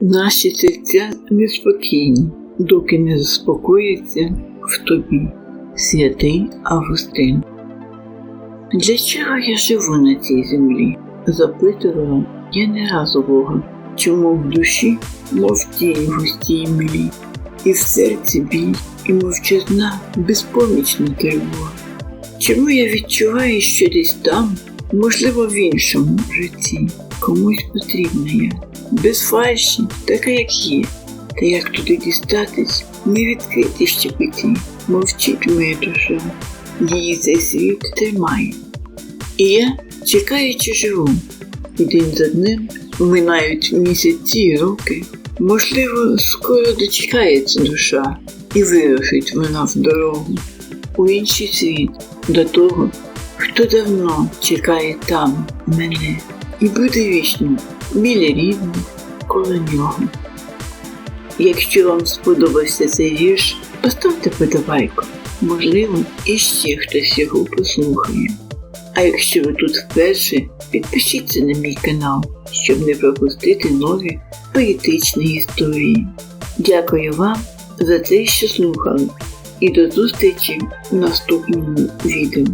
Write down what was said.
Наші серця неспокійні, доки не заспокоїться в тобі, святий Августин. Для чого я живу на цій землі? Запитувала я не раз у Бога, чому в душі, мов тінь густій млі, і в серці біль, і мовчазна, безпомічна тривога. Чому я відчуваю, що десь там, можливо, в іншому житті, комусь потрібна я, без фальші, така, як є, та як туди дістатись, не відкрити щепеті, мовчить моя душа, її цей світ тримає. І я, чекаючи, живу, і день за днем минають місяці і роки. Можливо, скоро дочекається душа, і вирушить вона в дорогу у інший світ до того, хто давно чекає там мене і буде вічно біля рідних коло нього. Якщо вам сподобався цей вірш, поставте подобайку. Можливо, іще хтось його послухає. А якщо ви тут вперше, підпишіться на мій канал, щоб не пропустити нові поетичні історії. Дякую вам за те, що слухали, і до зустрічі в наступному відео.